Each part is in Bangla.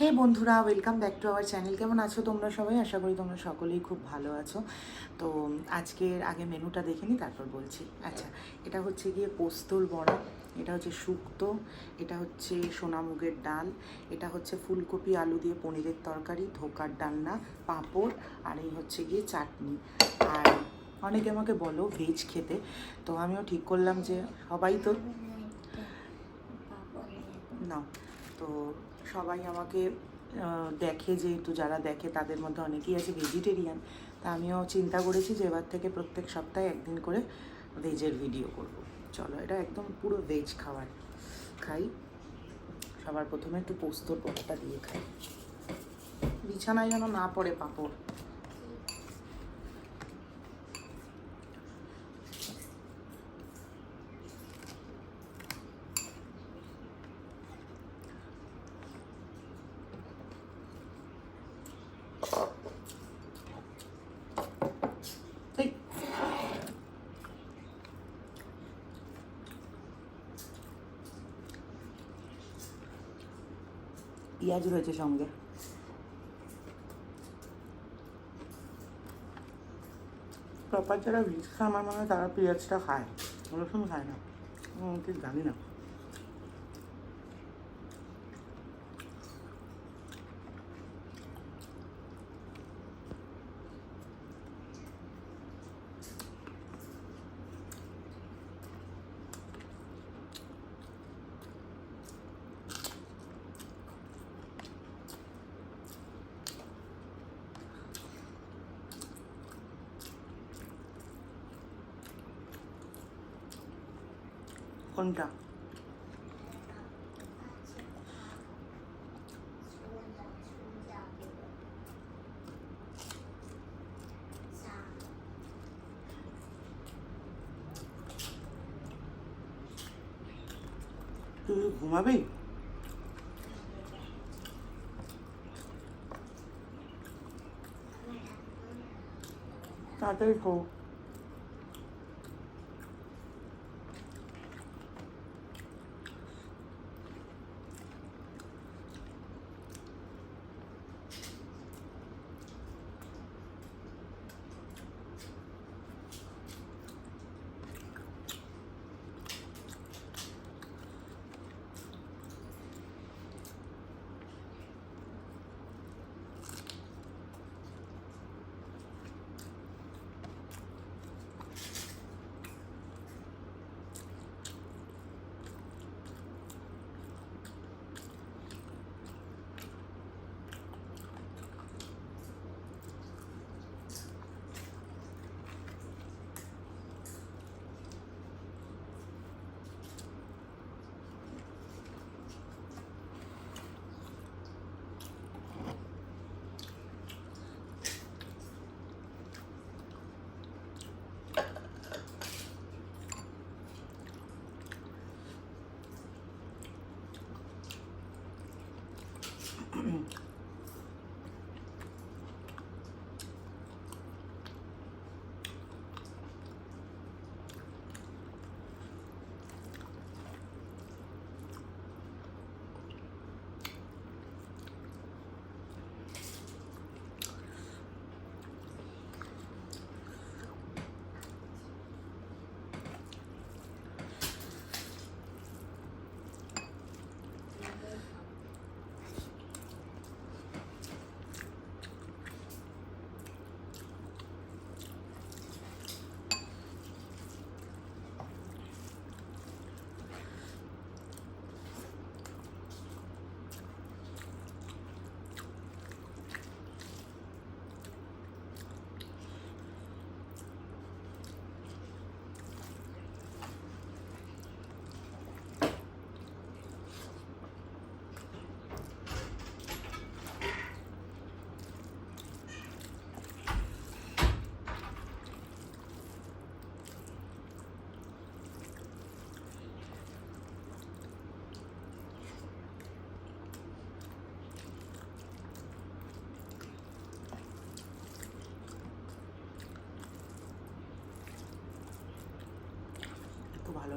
হে বন্ধুরা welcome back to our channel কেমন আছো তোমরা সবাই? আশা করি তোমরা সকলেই খুব ভালো আছো। তো আজকের আগে মেনুটা দেখে নিই তারপর বলছি। আচ্ছা এটা হচ্ছে গিয়ে পোস্তর বড়া এটা হচ্ছে শুক্তো এটা হচ্ছে সোনামুগের ডাল এটা হচ্ছে ফুলকপি আলু দিয়ে পনিরের তরকারি ধোকার ডালনা পাঁপড় আর এই হচ্ছে গিয়ে চাটনি। আর অনেকে আমাকে বলো ভেজ খেতে। তো আমিও ঠিক করলাম যে সবাই তো না তো সবাই আমাকে দেখে, যেহেতু যারা দেখে তাদের মধ্যে অনেকেই আছে ভেজিটেরিয়ান তা আমিও চিন্তা করেছি যে এবার থেকে প্রত্যেক সপ্তাহে একদিন করে ভেজের ভিডিও করব। চলো, এটা একদম পুরো ভেজ খাবার। খাই। সবার প্রথমে একটু পোস্তর পটটা দিয়ে খাই। বিছানায় যেন না পড়ে পাঁপড়। পেঁয়াজ রয়েছে সঙ্গে। প্রপার যারা রিক্সা আমার মনে হয় তারা পেঁয়াজটা খায়। রসুন খায় না। ঠিক জানি না। কোনটা তুই ঘুমাবি তাড়াতাড়ি খো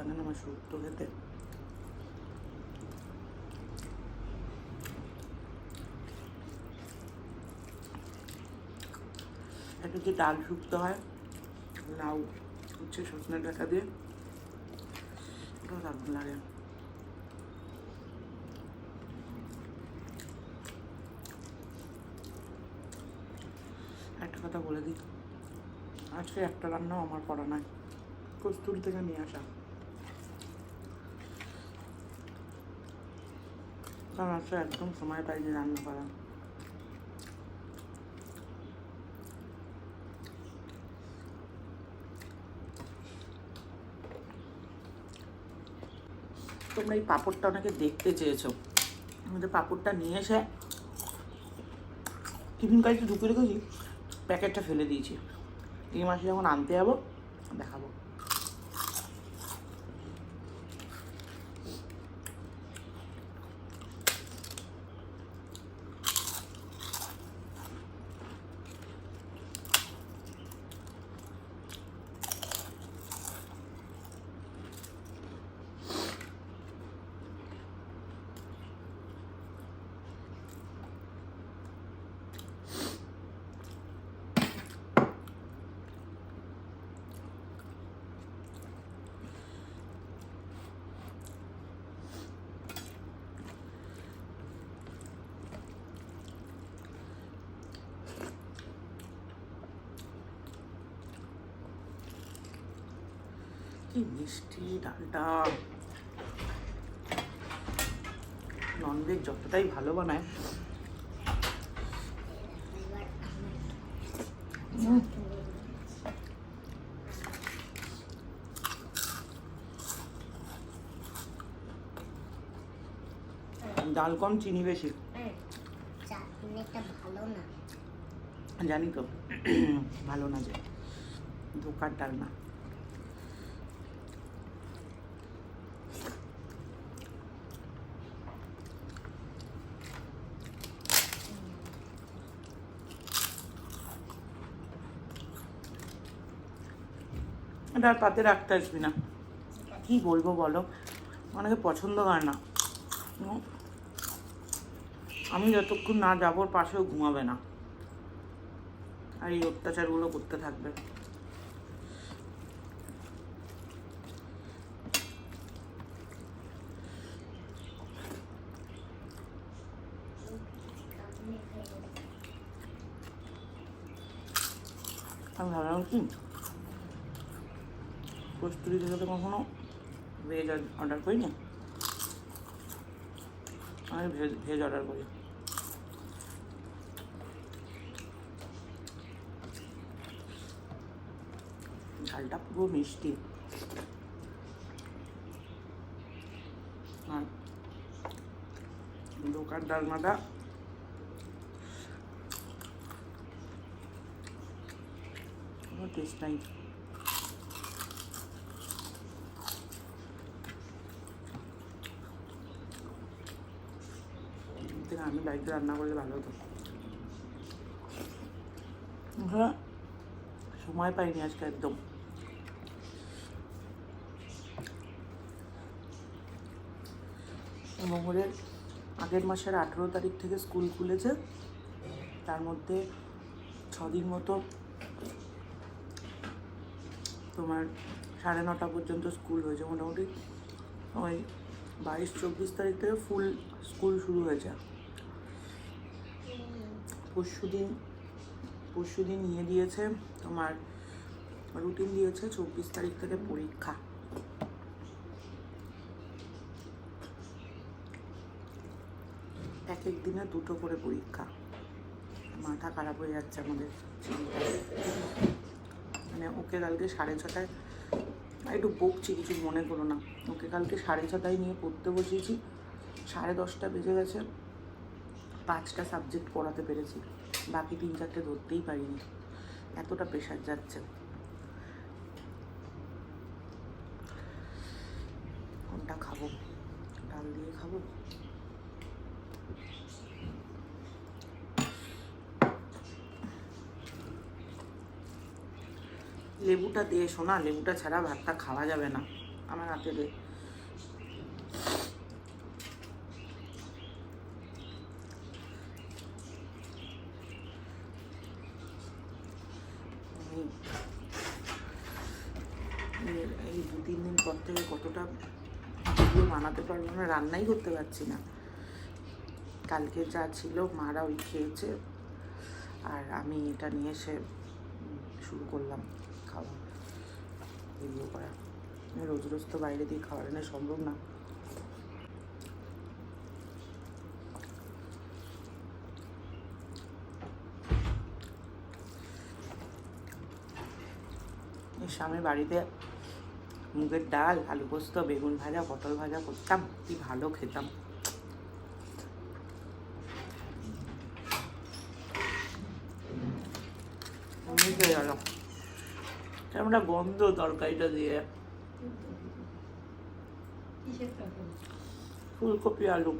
লাগে না আমার শুক্তো খেতে একটা যে ডাল শুক্তো হয়, লাউ, হচ্ছে সজনে ডাটা দিয়ে, এটাও দারুণ লাগে। একটা কথা বলে দিই, আজকে একটা রান্নাও আমার করা নাই। কস্তুরি থেকে নিয়ে আসা। কারণ আজকে একদম সময় পাইনি রান্না করা তোমরা এই পাঁপড়টা অনেকে দেখতে চেয়েছো। আমাদের পাঁপড়টা নিয়ে এসে টিফিন কাজে ঢুকে রেখেছি, প্যাকেটটা ফেলে দিয়েছি। এই মাসে যখন আনতে যাব, দেখাবো। কি মিষ্টি ডালটা। ননভেজ যতটাই ভালো বানায়। ডাল কম, চিনি বেশি। জানি তো, ভালো না যে, ধোকার ডাল না। এটা আর পাতে রাখতে আসবি না। কি বলব বলো? অনেকে পছন্দ হয় না। আমি যতক্ষণ না যাবোর পাশেও ঘুমাবে না। আর এই অত্যাচারগুলো করতে থাকবে। আমি ভাবলাম কি? কস্তুরি তো কখনো ভেজ অর্ডার করি না আমি ভেজ ভেজ অর্ডার করি। ঝালটা পুরো মিষ্টি। আর দোকান ডালমাটা টেস্ট নাই এর থেকে আমি বাড়িতে রান্না করলে ভালো হতো। হ্যাঁ সময় পাইনি আজকে একদম। মঙ্গলের আগের মাসের আঠেরো তারিখ থেকে স্কুল খুলেছে। তার মধ্যে ছদিন মতো তোমার সাড়ে নটা পর্যন্ত স্কুল হয়েছে। মোটামুটি ওই বাইশ, চব্বিশ তারিখ থেকে ফুল স্কুল শুরু হয়েছে। পরশু দিন পরশু দিন নিয়ে দিয়েছে, তোমার রুটিন দিয়েছে চব্বিশ তারিখ থেকে পরীক্ষা। এক এক দিনে দুটো করে পরীক্ষা। মাথা খারাপ হয়ে যাচ্ছে আমাদের। মানে ওকে কালকে সাড়ে ছটায় একটু বকছি, কিছু মনে করো না। ওকে কালকে সাড়ে ছটায় নিয়ে পড়তে বসিয়েছি। সাড়ে দশটা বেজে গেছে। পাঁচটা সাবজেক্ট পড়াতে পেরেছি। বাকি তিন চারটে ধরতেই পারিনি। এতটা প্রেশার যাচ্ছে। কোনটা খাব? ডাল দিয়ে খাব? লেবুটা দিয়ে শোনা, লেবুটা ছাড়া ভাতটা খাওয়া যাবে না। আমার হাতে তিন দিন পর থেকে কতটা ভিডিও বানাতে পারব না রান্নাই করতে পারছি না। কালকে যা ছিল মারা ওই খেয়েছে আর আমি এটা নিয়ে এসে শুরু করলাম খাওয়া ভিডিও করা। রোজ রোজ তো বাইরে দিয়ে এনে সম্ভব না। সামনে বাড়িতে মুগের ডাল আলু পোস্ত বেগুন ভাজা পটল ভাজা করতাম কি ভালো খেতাম। গেল কেমন গন্ধ তরকারিটা দিয়ে। ফুলকপি আলু।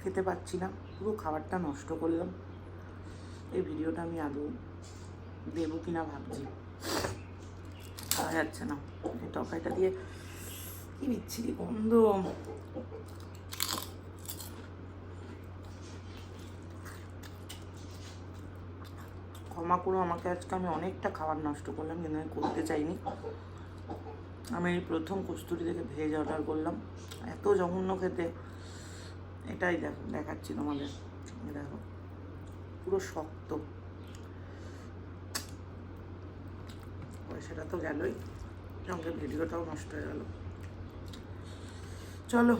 খেতে পাচ্ছি না পুরো খাবারটা নষ্ট করলাম। এই ভিডিওটা আমি আদৌ দেবো কিনা ভাবছি। খাওয়া যাচ্ছে না। এই তরকারিটা দিয়ে কি বিচ্ছিরি গন্ধ। ক্ষমা করো আমাকে, আজকে আমি অনেকটা খাবার নষ্ট করলাম, কিন্তু আমি করতে চাইনি। আমি প্রথম কস্তুরি থেকে ভেজ অর্ডার করলাম। এত জঘন্য খেতে। এটাই দেখো, দেখাচ্ছি তোমাদের। দেখো, পুরো শক্ত। পয়সাটা তো গেলই। সঙ্গে ভিডিওটাও নষ্ট হয়ে গেল। চলো।